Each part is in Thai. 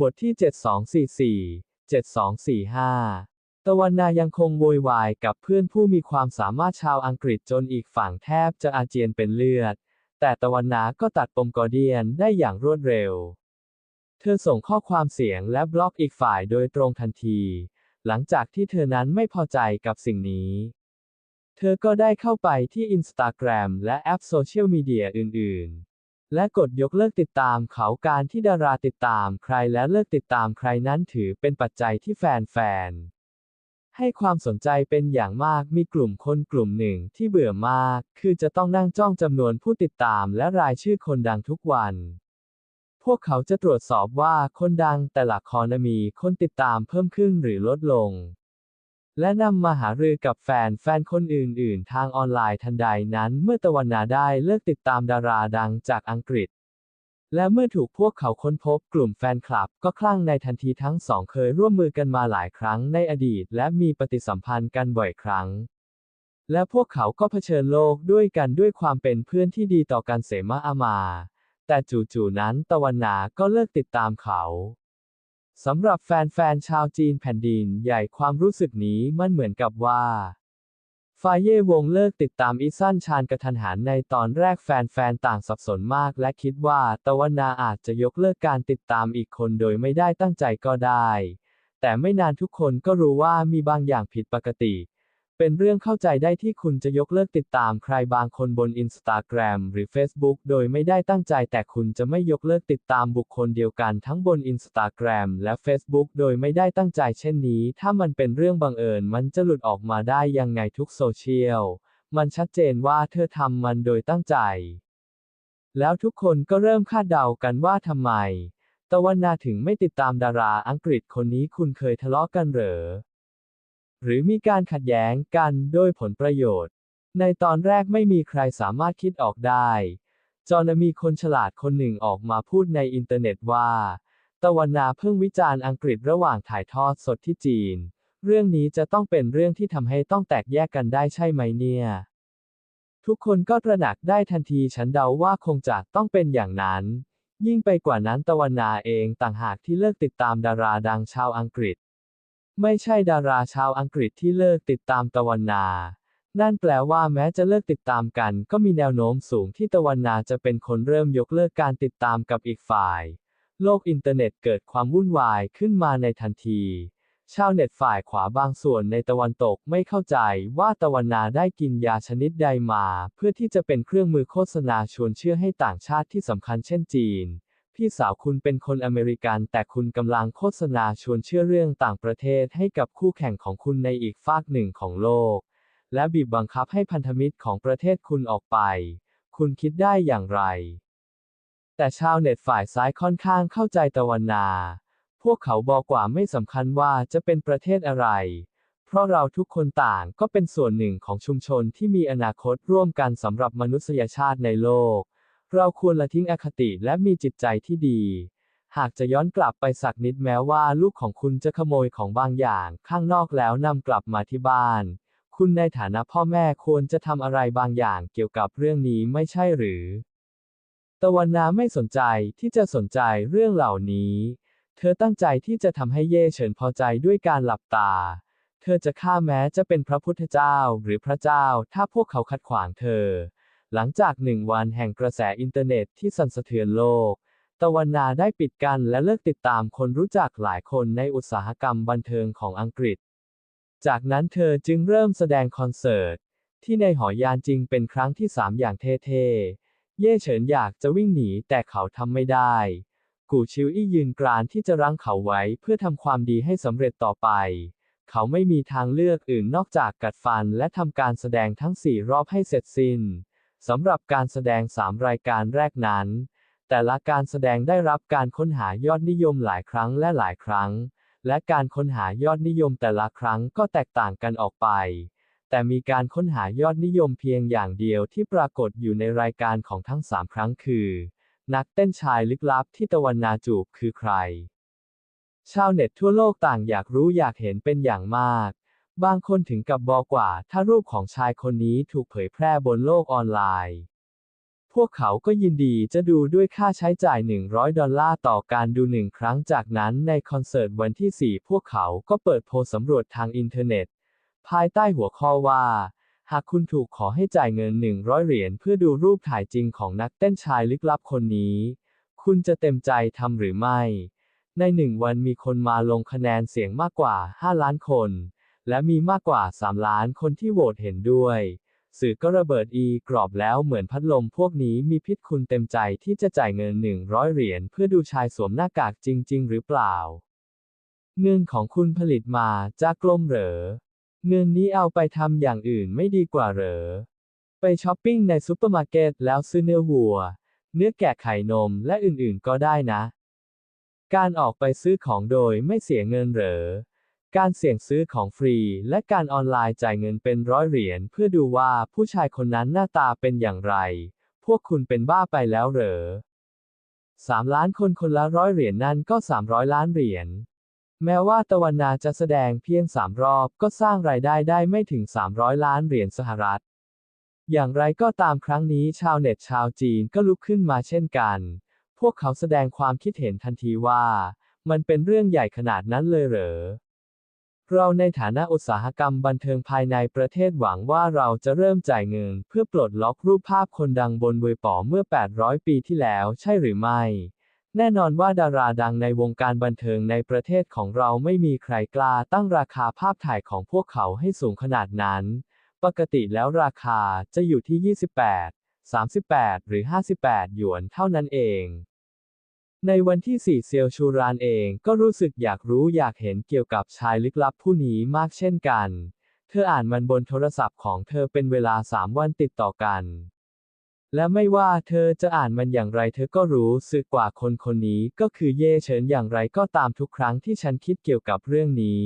บทที่ 7244 7245 ตะวันนายังคงโวยวายกับเพื่อนผู้มีความสามารถชาวอังกฤษจนอีกฝั่งแทบจะอาเจียนเป็นเลือด แต่ตะวันนาก็ตัดปมกอเดียนได้อย่างรวดเร็ว เธอส่งข้อความเสียงและบล็อกอีกฝ่ายโดยตรงทันที หลังจากที่เธอนั้นไม่พอใจกับสิ่งนี้ เธอก็ได้เข้าไปที่ Instagram และแอปโซเชียลมีเดียอื่นๆ และกดยกเลิกติดตามเขาการที่ดาราติดตามใครและเลิกติดตามใครนั้นถือเป็นปัจจัยที่แฟนๆ ให้ความสนใจเป็นอย่างมากมีกลุ่มคนกลุ่มหนึ่งที่เบื่อมาก คือจะต้องนั่งจ้องจำนวนผู้ติดตามและรายชื่อคนดังทุกวัน พวกเขาจะตรวจสอบว่าคนดังแต่ละคอนมีคนติดตามเพิ่มขึ้นหรือลดลง และนำมาหารือกับแฟนแฟนคนอื่น ๆ ทางออนไลน์ทันใดนั้น เมื่อตะวันนาได้เลิกติดตามดาราดังจากอังกฤษ และเมื่อถูกพวกเขาค้นพบกลุ่มแฟนคลับก็คลั่งในทันทีทั้งสองเคยร่วมมือกันมาหลายครั้งในอดีต และมีปฏิสัมพันธ์กันบ่อยครั้ง และพวกเขาก็เผชิญโลกด้วยกันด้วยความเป็นเพื่อนที่ดีต่อกันเสมาอามา แต่จู่ๆนั้นตะวันนาก็เลิกติดตามเขา สำหรับแฟนๆ ชาวจีนแผ่นดินใหญ่ความรู้สึกนี้มันเหมือนกับว่าฟาเย่วงเลิกติดตามอิซันชานกระทันหันในตอนแรกแฟนๆ ต่างสับสนมากและคิดว่าตะวันนาอาจจะยกเลิกการติดตามอีกคนโดยไม่ได้ตั้งใจก็ได้ แต่ไม่นานทุกคนก็รู้ว่ามีบางอย่างผิดปกติ เป็นเรื่องเข้าใจได้ที่คุณจะยกเลิกติดตามใครบางคนบน Instagram หรือ Facebook โดยไม่ได้ตั้งใจแต่คุณจะไม่ยกเลิกติดตามบุคคลเดียวกันทั้งบน Instagram และ Facebook โดยไม่ได้ตั้งใจเช่นนี้ ถ้ามันเป็นเรื่องบังเอิญมันจะหลุดออกมาได้ยังไงทุกโซเชียล มันชัดเจนว่าเธอทำมันโดยตั้งใจ แล้วทุกคนก็เริ่มคาดเดากันว่าทำไม ตะวันนาถึงไม่ติดตามดาราอังกฤษคนนี้คุณเคยทะเลาะกันเหรอ หรือมีการขัดแย้งกันโดยผลประโยชน์ ในตอนแรกไม่มีใครสามารถคิดออกได้ จอนมีคนฉลาดคนหนึ่งออกมาพูดในอินเทอร์เน็ตว่า ตะวันนาเพิ่งวิจารณ์อังกฤษระหว่างถ่ายทอดสดที่จีน เรื่องนี้จะต้องเป็นเรื่องที่ทำให้ต้องแตกแยกกันได้ใช่ไหมเนี่ย ทุกคนก็ตระหนักได้ทันทีฉันเดาว่าคงจะต้องเป็นอย่างนั้น ยิ่งไปกว่านั้นตะวันนาเองต่างหากที่เลิกติดตามดาราดังชาวอังกฤษ ไม่ใช่ดาราชาวอังกฤษที่เลิกติดตามตะวันนา นั่นแปลว่าแม้จะเลิกติดตามกัน ก็มีแนวโน้มสูงที่ตะวันนาจะเป็นคนเริ่มยกเลิกการติดตามกับอีกฝ่าย โลกอินเทอร์เน็ตเกิดความวุ่นวายขึ้นมาในทันที ชาวเน็ตฝ่ายขวาบางส่วนในตะวันตกไม่เข้าใจว่าตะวันนาได้กินยาชนิดใดมา เพื่อที่จะเป็นเครื่องมือโฆษณาชวนเชื่อให้ต่างชาติที่สำคัญเช่นจีน พี่สาวคุณเป็นคนอเมริกัน แต่คุณกำลังโฆษณาชวนเชื่อเรื่องต่างประเทศให้กับคู่แข่งของคุณในอีกฟากหนึ่งของโลก และบีบบังคับให้พันธมิตรของประเทศคุณออกไป คุณคิดได้อย่างไร แต่ชาวเน็ตฝ่ายซ้ายค่อนข้างเข้าใจตะวันนา พวกเขาบอกว่าไม่สำคัญว่าจะเป็นประเทศอะไร เพราะเราทุกคนต่างก็เป็นส่วนหนึ่งของชุมชนที่มีอนาคตร่วมกันสำหรับมนุษยชาติในโลก เราควรละทิ้งอคติและมีจิตใจที่ดี หากจะย้อนกลับไปสักนิดแม้ว่าลูกของคุณจะขโมยของบางอย่างข้างนอกแล้วนำกลับมาที่บ้าน คุณในฐานะพ่อแม่ควรจะทำอะไรบางอย่างเกี่ยวกับเรื่องนี้ไม่ใช่หรือ ตะวันนาไม่สนใจที่จะสนใจเรื่องเหล่านี้ เธอตั้งใจที่จะทำให้เย่เฉินพอใจด้วยการหลับตา เธอจะฆ่าแม้จะเป็นพระพุทธเจ้าหรือพระเจ้าถ้าพวกเขาขัดขวางเธอ หลังจากหนึ่งวันแห่งกระแสอินเทอร์เน็ตที่สั่นสะเทือนโลก ตะวันนาได้ปิดกันและเลิกติดตามคนรู้จักหลายคนในอุตสาหกรรมบันเทิงของอังกฤษ จากนั้นเธอจึงเริ่มแสดงคอนเสิร์ต ที่ในหอยานจริงเป็นครั้งที่สามอย่างเท่ๆ เย่เฉินอยากจะวิ่งหนีแต่เขาทำไม่ได้ กูชิวอี้ยืนกรานที่จะรั้งเขาไว้เพื่อทำความดีให้สำเร็จต่อไปเขาไม่มีทางเลือกอื่นนอกจากกัดฟันและทำการแสดงทั้งสี่รอบให้เสร็จสิ้น สำหรับการแสดงสามรายการแรกนั้น แต่ละการแสดงได้รับการค้นหายอดนิยมหลายครั้งและหลายครั้ง และการค้นหายอดนิยมแต่ละครั้งก็แตกต่างกันออกไป แต่มีการค้นหายอดนิยมเพียงอย่างเดียวที่ปรากฏอยู่ในรายการของทั้งสามครั้งคือ นักเต้นชายลึกลับที่ตะวันนาจูบคือใคร ชาวเน็ตทั่วโลกต่างอยากรู้อยากเห็นเป็นอย่างมาก บางคนถึงกับบอกว่า ถ้ารูปของชายคนนี้ถูกเผยแพร่บนโลกออนไลน์ พวกเขาก็ยินดีจะดูด้วยค่าใช้จ่าย 100 ดอลลาร์ต่อการดูหนึ่งครั้งจากนั้นในคอนเสิร์ตวันที่ 4 พวกเขาก็เปิดโพลสำรวจทางอินเทอร์เน็ต ภายใต้หัวข้อว่า หากคุณถูกขอให้จ่ายเงิน 100 เหรียญเพื่อดูรูปถ่ายจริงของนักเต้นชายลึกลับคนนี้ คุณจะเต็มใจทำหรือไม่ ในหนึ่งวันมีคนมาลงคะแนนเสียงมากกว่า 5 ล้านคน และมีมากกว่า 3 ล้านคนที่โหวตเห็นด้วย สื่อก็ระเบิดอีกรอบแล้วเหมือนพัดลมพวกนี้มีพิษคุณเต็มใจที่จะจ่ายเงิน 100 เหรียญเพื่อดูชายสวมหน้ากากจริง ๆ หรือเปล่า เงินของคุณผลิตมาจากกลมเหรอ เงินนี้เอาไปทำอย่างอื่นไม่ดีกว่าเหรอ ไปช้อปปิ้งในซูเปอร์มาร์เก็ตแล้วซื้อเนื้อวัว เนื้อแกะไข่นมและอื่นๆก็ได้นะ การออกไปซื้อของโดยไม่เสียเงินเหรอ การเสี่ยงซื้อของฟรี และการออนไลน์จ่ายเงินเป็นร้อยเหรียญเพื่อดูว่าผู้ชายคนนั้นหน้าตาเป็นอย่างไร พวกคุณเป็นบ้าไปแล้วเหรอสามล้านคนคนละร้อยเหรียญนั่นก็สามร้อยล้านเหรียญ แม้ว่าตะวันนาจะแสดงเพียงสามรอบก็สร้างรายได้ได้ไม่ถึง300ล้านเหรียญสหรัฐ อย่างไรก็ตามครั้งนี้ชาวเน็ตชาวจีนก็ลุกขึ้นมาเช่นกัน พวกเขาแสดงความคิดเห็นทันทีว่า มันเป็นเรื่องใหญ่ขนาดนั้นเลยเหรอ เราในฐานะอุตสาหกรรมบันเทิงภายในประเทศหวังว่าเราจะเริ่มจ่ายเงิน เพื่อปลดล็อกรูปภาพคนดังบนเวปอเมื่อ 800 ปีที่แล้วใช่หรือไม่ แน่นอนว่าดาราดังในวงการบันเทิงในประเทศของเราไม่มีใครกล้าตั้งราคาภาพถ่ายของพวกเขาให้สูงขนาดนั้น ปกติแล้วราคาจะอยู่ที่ 28 38 หรือ 58 หยวนเท่านั้นเอง ในวันที่ 4 เซียวชูรานเองก็รู้สึกอยากรู้อยากเห็นเกี่ยวกับชายลึกลับผู้นี้มากเช่นกัน เธออ่านมันบนโทรศัพท์ของเธอเป็นเวลา 3 วันติดต่อกัน และไม่ว่าเธอจะอ่านมันอย่างไร เธอก็รู้สึกกว่าคนคนนี้ก็คือเย่เฉินอย่างไรก็ตามทุกครั้งที่ฉันคิดเกี่ยวกับเรื่องนี้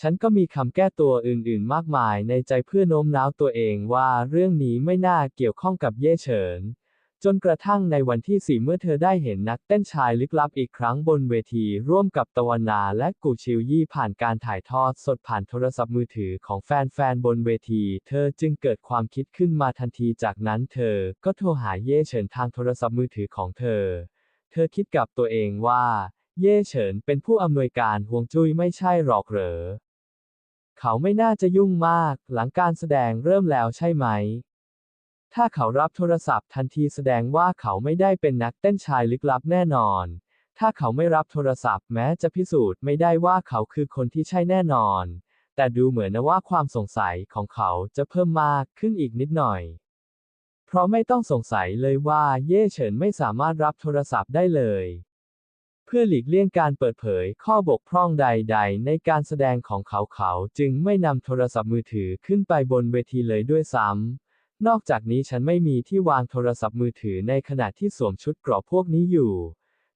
ฉันก็มีคำแก้ตัวอื่นๆ มากมายในใจเพื่อโน้มน้าวตัวเองว่าเรื่องนี้ไม่น่าเกี่ยวข้องกับเย่เฉิน จนกระทั่งในวันที่สี่เมื่อเธอได้เห็นนักเต้นชายลึกลับอีกครั้งบนเวที ร่วมกับตะวันนาและกูชิวยี่ผ่านการถ่ายทอดสดผ่านโทรศัพท์มือถือของแฟนๆบนเวที เธอจึงเกิดความคิดขึ้นมาทันทีจากนั้นเธอก็โทรหาเย่เฉินทางโทรศัพท์มือถือของเธอ เธอคิดกับตัวเองว่า เย่เฉินเป็นผู้อำนวยการห่วงจุ้ยไม่ใช่หรอกเหรอ เขาไม่น่าจะยุ่งมาก หลังการแสดงเริ่มแล้วใช่ไหม ถ้าเขารับโทรศัพท์ทันทีแสดงว่าเขาไม่ได้เป็นนักเต้นชายลึกลับแน่นอน ถ้าเขาไม่รับโทรศัพท์แม้จะพิสูจน์ไม่ได้ว่าเขาคือคนที่ใช่แน่นอน แต่ดูเหมือนนะว่าความสงสัยของเขาจะเพิ่มมากขึ้นอีกนิดหน่อย เพราะไม่ต้องสงสัยเลยว่าเย่เฉินไม่สามารถรับโทรศัพท์ได้เลย เพื่อหลีกเลี่ยงการเปิดเผยข้อบกพร่องใด ๆ ในการแสดงของเขาเขาจึงไม่นำโทรศัพท์มือถือขึ้นไปบนเวทีเลยด้วยซ้ำ นอกจากนี้ฉันไม่มีที่วางโทรศัพท์มือถือในขณะที่สวมชุดเกราะพวกนี้อยู่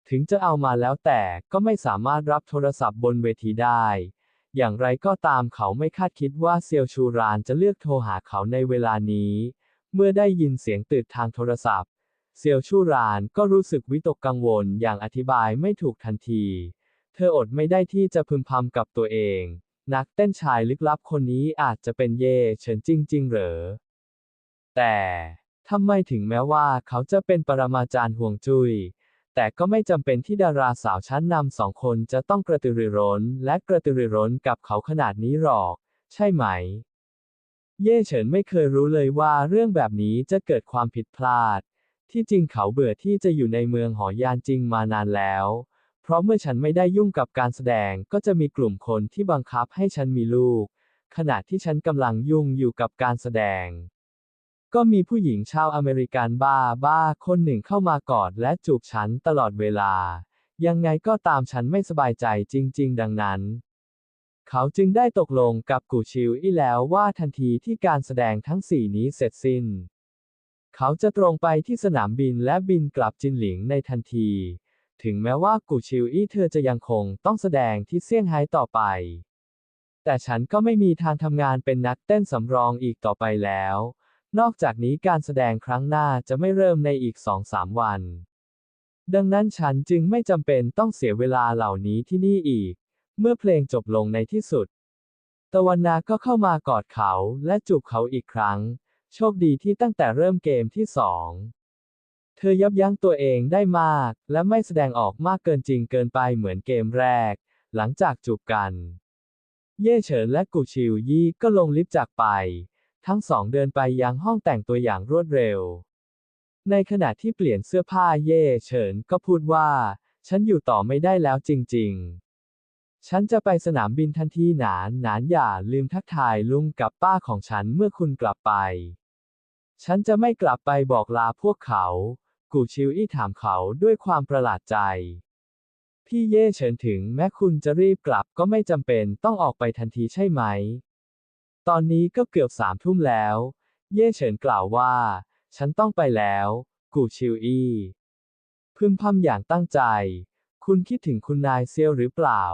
ถึงจะเอามาแล้วแต่ก็ไม่สามารถรับโทรศัพท์บนเวทีได้ อย่างไรก็ตามเขาไม่คาดคิดว่าเซียวชูรานจะเลือกโทรหาเขาในเวลานี้ เมื่อได้ยินเสียงตืดทางโทรศัพท์ เซียวชูรานก็รู้สึกวิตกกังวลอย่างอธิบายไม่ถูกทันที เธออดไม่ได้ที่จะพึมพำกับตัวเอง นักเต้นชายลึกลับคนนี้อาจจะเป็นเย่เฉินจริง ๆ เหรอ แต่ทำไมถึงแม้ว่าเขาจะเป็นปรมาจารย์ห่วงจุย้ยแต่ก็ไม่จำเป็นที่ดาราสาวชั้นนำสองคนจะต้องกระตือรือร้น และกระตือรือร้นกับเขาขนาดนี้หรอก ใช่ไหม เย่เฉินไม่เคยรู้เลยว่าเรื่องแบบนี้จะเกิดความผิดพลาด ที่จริงเขาเบื่อที่จะอยู่ในเมืองหอยานจริงมานานแล้ว เพราะเมื่อฉันไม่ได้ยุ่งกับการแสดงก็จะมีกลุ่มคนที่บังคับให้ฉันมีลูก ขณะที่ฉันกำลังยุ่งอยู่กับการแสดง ก็มีผู้หญิงชาวอเมริกันบ้าบ้าคนหนึ่งเข้ามากอดและจูบฉันตลอดเวลา ยังไงก็ตามฉันไม่สบายใจจริง ๆ ดังนั้น เขาจึงได้ตกลงกับกูชิวอี้แล้วว่าทันทีที่การแสดงทั้งสี่นี้เสร็จสิ้น เขาจะตรงไปที่สนามบินและบินกลับจินหลิงในทันที ถึงแม้ว่ากูชิวอี้เธอจะยังคงต้องแสดงที่เซี่ยงไฮ้ต่อไป แต่ฉันก็ไม่มีทางทำงานเป็นนักเต้นสำรองอีกต่อไปแล้ว นอกจากนี้การแสดงครั้งหน้าจะไม่เริ่มในอีกสองสามวัน ดังนั้นฉันจึงไม่จำเป็นต้องเสียเวลาเหล่านี้ที่นี่อีก เมื่อเพลงจบลงในที่สุด ตะวันนาก็เข้ามากอดเขาและจูบเขาอีกครั้ง โชคดีที่ตั้งแต่เริ่มเกมที่สอง เธอยับยั้งตัวเองได้มาก และไม่แสดงออกมากเกินจริงเกินไปเหมือนเกมแรก หลังจากจูบกัน เย่เฉินและกูชิวยี่ก็ลงลิฟต์จากไป ทั้งสองเดินไปยังห้องแต่งตัวอย่างรวดเร็ว ในขณะที่เปลี่ยนเสื้อผ้าเย่เฉินก็พูดว่า ฉันอยู่ต่อไม่ได้แล้วจริง ๆ ฉันจะไปสนามบินทันทีหนานหนานอย่าลืมทักทายลุงกับป้าของฉันเมื่อคุณกลับไป ฉันจะไม่กลับไปบอกลาพวกเขา กูชิวอี้ถามเขาด้วยความประหลาดใจ พี่เย่เฉินถึงแม้คุณจะรีบกลับก็ไม่จำเป็นต้องออกไปทันทีใช่ไหม ตอนนี้ก็เกือบสามทุ่มแล้ว เย่เฉินกล่าวว่า ฉันต้องไปแล้ว กูชิวอี้ พึมพำอย่างตั้งใจ คุณคิดถึงคุณนายเซียวหรือเปล่า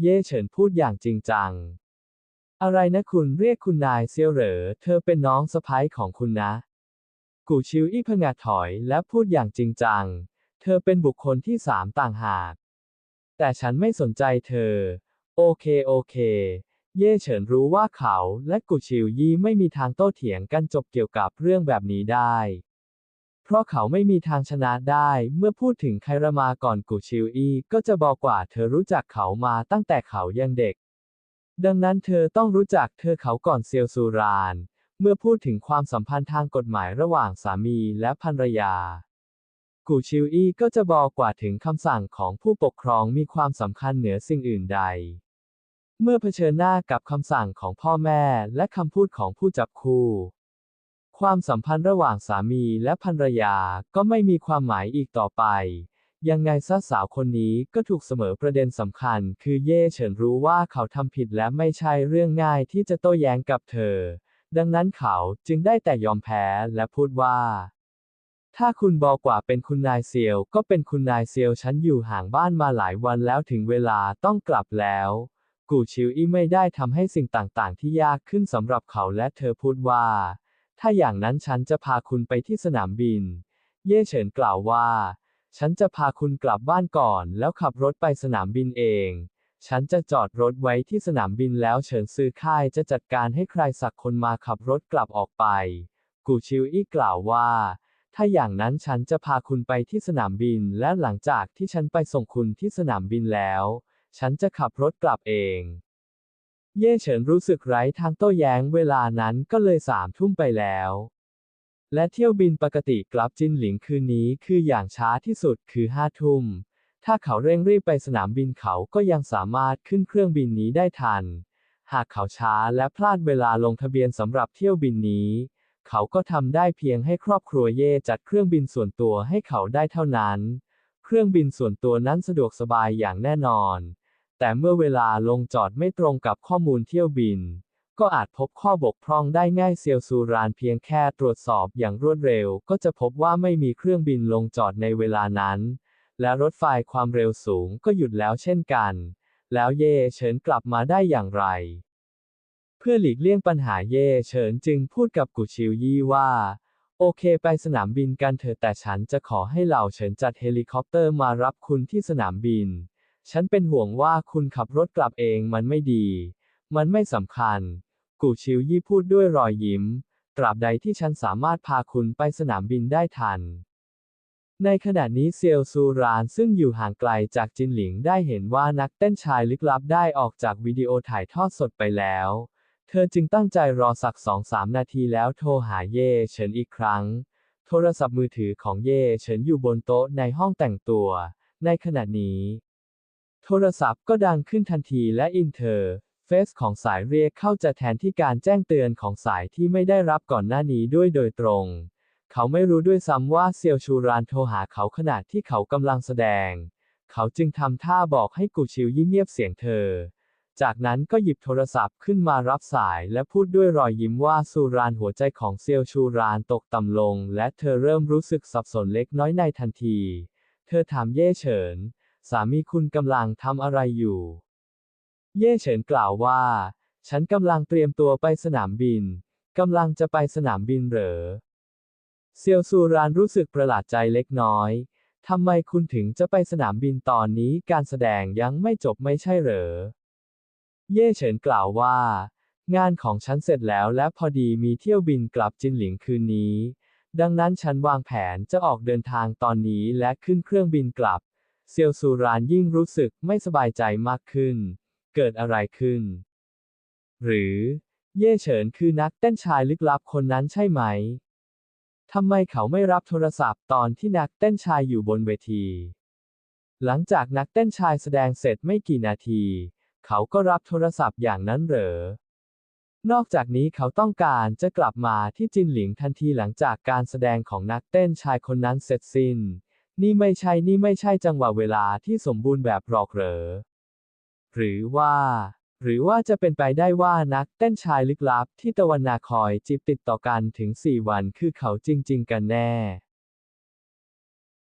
เย่เฉินพูดอย่างจริงจัง อะไรนะคุณเรียกคุณนายเซียวเหรอ เธอเป็นน้องสะพ้ายของคุณนะ กูชิวอี้พงาถอยและพูดอย่างจริงจัง เธอเป็นบุคคลที่สามต่างหาก แต่ฉันไม่สนใจเธอ โอเคโอเค เย่เฉินรู้ว่าเขาและกูชิวยี่ไม่มีทางโต้เถียงกันจบเกี่ยวกับเรื่องแบบนี้ได้ เพราะเขาไม่มีทางชนะได้ เมื่อพูดถึงไครมาก่อนกูชิวอี้ก็จะบอกว่าเธอรู้จักเขามาตั้งแต่เขายังเด็ก ดังนั้นเธอต้องรู้จักเธอเขาก่อนเซียวซูราน เมื่อพูดถึงความสัมพันธ์ทางกฎหมายระหว่างสามีและภรรยากูชิวอี้ก็จะบอกว่าถึงคำสั่งของผู้ปกครองมีความสำคัญเหนือสิ่งอื่นใด เมื่อเผชิญหน้ากับคำสั่งของพ่อแม่และคำพูดของผู้จับคู่ ความสัมพันธ์ระหว่างสามีและภรรยาก็ไม่มีความหมายอีกต่อไป ยังไงซะสาวคนนี้ก็ถูกเสมอประเด็นสำคัญ คือเย่เฉินรู้ว่าเขาทำผิดและไม่ใช่เรื่องง่ายที่จะโต้แย้งกับเธอ ดังนั้นเขาจึงได้แต่ยอมแพ้และพูดว่า ถ้าคุณบอกว่าเป็นคุณนายเซียว ก็เป็นคุณนายเซียวฉันอยู่ห่างบ้านมาหลายวันแล้วถึงเวลาต้องกลับแล้ว กูชิวอี้ไม่ได้ทำให้สิ่งต่างๆ ที่ยากขึ้นสำหรับเขาและเธอพูดว่า ถ้าอย่างนั้นฉันจะพาคุณไปที่สนามบิน เย่เฉินกล่าวว่า ฉันจะพาคุณกลับบ้านก่อน แล้วขับรถไปสนามบินเอง ฉันจะจอดรถไว้ที่สนามบินแล้วเฉินซื้อค่ายจะจัดการให้ใครสักคนมาขับรถกลับออกไป กูชิวอี้กล่าวว่าถ้าอย่างนั้นฉันจะพาคุณไปที่สนามบินและหลังจากที่ฉันไปส่งคุณที่สนามบินแล้ว ฉันจะขับรถกลับเอง เย่เฉินรู้สึกไร้ทางโต้แย้งเวลานั้นก็เลยสามทุ่มไปแล้ว และเที่ยวบินปกติกลับจินหลิงคืนนี้คืออย่างช้าที่สุดคือห้าทุ่ม ถ้าเขาเร่งรีบไปสนามบินเขาก็ยังสามารถขึ้นเครื่องบินนี้ได้ทัน หากเขาช้าและพลาดเวลาลงทะเบียนสำหรับเที่ยวบินนี้ เขาก็ทำได้เพียงให้ครอบครัวเย่จัดเครื่องบินส่วนตัวให้เขาได้เท่านั้น เครื่องบินส่วนตัวนั้นสะดวกสบายอย่างแน่นอน แต่เมื่อเวลาลงจอดไม่ตรงกับข้อมูลเที่ยวบิน ก็อาจพบข้อบกพร่องได้ง่ายเซียวซูรานเพียงแค่ตรวจสอบอย่างรวดเร็ว ก็จะพบว่าไม่มีเครื่องบินลงจอดในเวลานั้น และรถไฟความเร็วสูงก็หยุดแล้วเช่นกัน แล้วเย่เฉินกลับมาได้อย่างไร เพื่อหลีกเลี่ยงปัญหาเย่เฉินจึงพูดกับกุชิวยี่ว่าโอเคไปสนามบินกันเถอะแต่ฉันจะขอให้เหล่าเฉินจัดเฮลิคอปเตอร์มารับคุณที่สนามบิน ฉันเป็นห่วงว่าคุณขับรถกลับเองมันไม่ดี มันไม่สำคัญ กูชิวยี่พูดด้วยรอยยิ้ม ตราบใดที่ฉันสามารถพาคุณไปสนามบินได้ทัน ในขณะนี้เซียวซูรานซึ่งอยู่ห่างไกลจากจินหลิงได้เห็นว่านักเต้นชายลึกลับได้ออกจากวิดีโอถ่ายทอดสดไปแล้ว เธอจึงตั้งใจรอสักสองสามนาทีแล้วโทรหาเย่เฉินอีกครั้ง โทรศัพท์มือถือของเย่เฉินอยู่บนโต๊ะในห้องแต่งตัว ในขณะนี้ โทรศัพท์ก็ดังขึ้นทันทีและอินเทอร์เฟซของสายเรียกเข้าจะแทนที่การแจ้งเตือนของสายที่ไม่ได้รับก่อนหน้านี้ด้วยโดยตรง เขาไม่รู้ด้วยซ้ำว่าเซียวชูรานโทรหาเขาขณะที่เขากำลังแสดง เขาจึงทำท่าบอกให้กูชิวยิ่งเงียบเสียงเธอ จากนั้นก็หยิบโทรศัพท์ขึ้นมารับสายและพูดด้วยรอยยิ้มว่าซูรานหัวใจของเซียวชูรานตกต่ำลง และเธอเริ่มรู้สึกสับสนเล็กน้อยในทันที เธอถามเย่เฉิน สามีคุณกำลังทำอะไรอยู่ เย่เฉินกล่าวว่า ฉันกำลังเตรียมตัวไปสนามบิน กำลังจะไปสนามบินเหรอ เซียวซูรานรู้สึกประหลาดใจเล็กน้อย ทำไมคุณถึงจะไปสนามบินตอนนี้การแสดงยังไม่จบไม่ใช่เหรอ เย่เฉินกล่าวว่า งานของฉันเสร็จแล้วและพอดีมีเที่ยวบินกลับจินหลิงคืนนี้ดังนั้นฉันวางแผนจะออกเดินทางตอนนี้และขึ้นเครื่องบินกลับ เซียวซูรานยิ่งรู้สึกไม่สบายใจมากขึ้น เกิดอะไรขึ้น หรือ เย่เฉินคือนักเต้นชายลึกลับคนนั้นใช่ไหม ทำไมเขาไม่รับโทรศัพท์ตอนที่นักเต้นชายอยู่บนเวที หลังจากนักเต้นชายแสดงเสร็จไม่กี่นาที เขาก็รับโทรศัพท์อย่างนั้นเหรอ นอกจากนี้เขาต้องการจะกลับมาที่จินหลิงทันทีหลังจากการแสดงของนักเต้นชายคนนั้นเสร็จสิ้น นี่ไม่ใช่ นี่ไม่ใช่จังหวะเวลาที่สมบูรณ์แบบหรอกเหรอ หรือว่า หรือว่าจะเป็นไปได้ว่านักเต้นชายลึกลับที่ตะวันนาคอยจีบติดต่อกันถึง 4 วันคือเขาจริง ๆ กันแน่